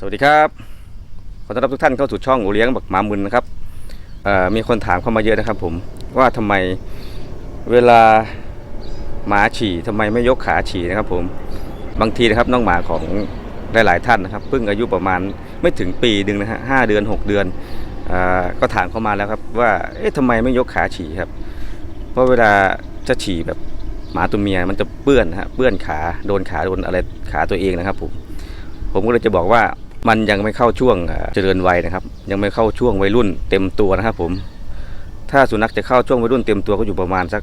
สวัสดีครับ ขอต้อนรับทุกท่านเข้าสู่ช่องโอเลี้ยงบักหมามึนนะครับมีคนถามเข้ามาเยอะนะครับผมว่าทำไมเวลาหมาฉี่ทำไมไม่ยกขาฉี่นะครับผมบางทีนะครับน้องหมาของหลายๆท่านนะครับเพิ่งอายุประมาณไม่ถึงปีหนึ่งนะฮะห้าเดือน 6 เดือนอก็ถามเข้ามาแล้วครับว่าเอ๊ะทำไมไม่ยกขาฉี่ครับ เพราะเวลาจะฉี่แบบหมาตัวเมียมันจะเปื้อนนะฮะเปื้อนขาโดนขาโดนอะไรขาตัวเองนะครับผมผมก็เลยจะบอกว่า มันยังไม่เข้าช่วงเจริญวัยนะครับ ยังไม่เข้าช่วงวัยรุ่นเต็มตัวนะครับผม ถ้าสุนัขจะเข้าช่วงวัยรุ่นเต็มตัวก็อยู่ประมาณสัก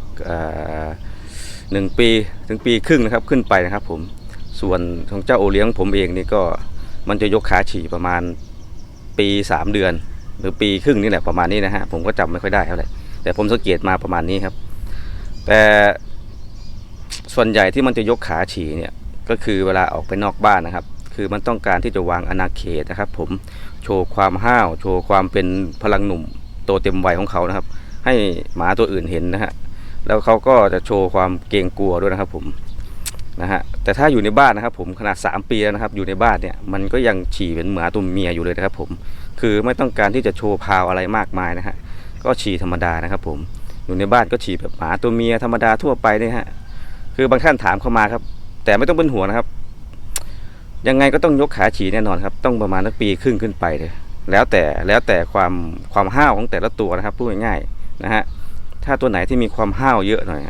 หนึ่งปีถึงปีครึ่งนะครับขึ้นไปนะครับ ผม ส่วนของเจ้าโอเลี้ยงผมเองนี่ก็มันจะยกขาฉี่ประมาณปีสามเดือน หรือปีครึ่งนี่แหละประมาณนี้นะฮะผมก็จำไม่ค่อยได้เท่าไหร่แต่ผมสังเกตมาประมาณนี้ครับ แต่ส่วนใหญ่ที่มันจะยกขาฉี่เนี่ยก็คือเวลาออกไปนอกบ้านนะครับ คือมันต้องการที่จะวางอาณาเขตนะครับ ผมโชว์ความห้าวโชว์ความเป็นพลังหนุ่มโตเต็มวัยของเขานะครับ ให้หมาตัวอื่นเห็นนะฮะแล้วเขาก็จะโชว์ความเกรงกลัวด้วยนะครับ ผมนะฮะแต่ถ้าอยู่ในบ้านนะครับ ผมขนาด 3 ปีแล้วนะครับ อยู่ในบ้านเนี่ยมันก็ยังฉี่เป็นหมาตัวเมียอยู่เลยนะครับ ผมคือไม่ต้องการที่จะโชว์พาวอะไรมากมายนะฮะก็ฉี่ธรรมดานะครับ ผมอยู่ในบ้านก็ฉี่แบบหมาตัวเมียธรรมดาทั่วไปเนี่ยฮะคือบางท่านถามเข้ามาครับ แต่ไม่ต้องเป็นห่วงนะครับ ยังไงก็ต้องยกขาฉี่แน่นอนครับ ต้องประมาณสักปีครึ่งขึ้นไปเลยแล้วแต่แล้วแต่ความความห้าวของแต่ละตัวนะครับพูดง่ายๆนะฮะถ้าตัวไหนที่มีความห้าวเยอะหน่อย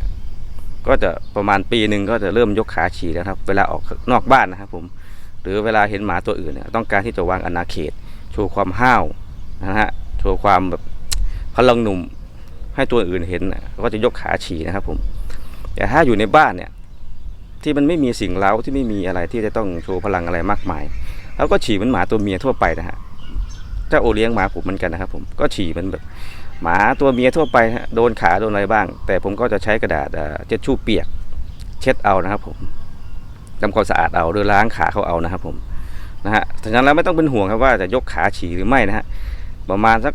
ก็จะประมาณปีหนึ่งก็จะเริ่มยกขาฉี่แล้วครับ เวลาออกนอกบ้านนะครับผมหรือเวลาเห็นหมาตัวอื่นเนี่ยต้องการที่จะวางอาณาเขต โชว์ความห้าวนะฮะโชว์ความแบบพลังหนุ่มให้ตัวอื่นเห็นก็จะยกขาฉี่นะครับผมแต่ถ้าอยู่ในบ้านเนี่ย ที่มันไม่มีสิ่งเล้าที่ไม่มีอะไรที่จะต้องโชว์พลังอะไรมากมายแล้วก็ฉี่เหมันหมาตัวเมียทั่วไปนะฮะเจ้าโอเลี้ยงหมาผมเหมือนกันนะครับผมก็ฉี่เหมันแบบหมาตัวเมียทั่วไปโดนขาโดนอะไรบ้าง แต่ผมก็จะใช้กระดาษเช็ดชู่เปียก เช็ดเอานะครับผมทำความสะอาดเอาหรือล้างขาเขาเอานะครับผมนะฮะฉะนั้นแล้วไม่ต้องเป็นห่วงครับว่าจะยกขาฉี่หรือไม่นะฮะประมาณสัก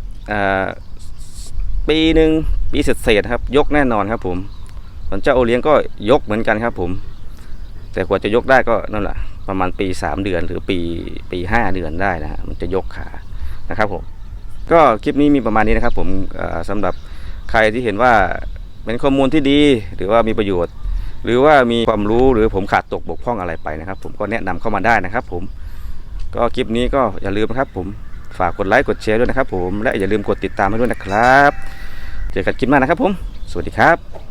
ปีหนึ่งปีเศษๆครับ ยกแน่นอนครับผมส่วนเจ้าโอเลี้ยงก็ยกเหมือนกันครับผม แต่กว่าจะยกได้ก็นั่นแหละประมาณปี 3 เดือนหรือปีปี 5 เดือนได้นะฮะมันจะยกขานะครับผมก็คลิปนี้มีประมาณนี้นะครับผมเอ่อสำหรับใครที่เห็นว่าเป็นข้อมูลที่ดีหรือว่ามีประโยชน์ หรือว่ามีความรู้หรือผมขาดตกบกพร่องอะไรไปนะครับ ผมก็แนะนำเข้ามาได้นะครับ ผมก็คลิปนี้ก็อย่าลืมนะครับ ผมฝากกดไลค์กดแชร์ด้วยนะครับ ผมและอย่าลืมกดติดตามให้ด้วยนะครับ เจอกันคลิปหน้านะครับ ผม สวัสดีครับ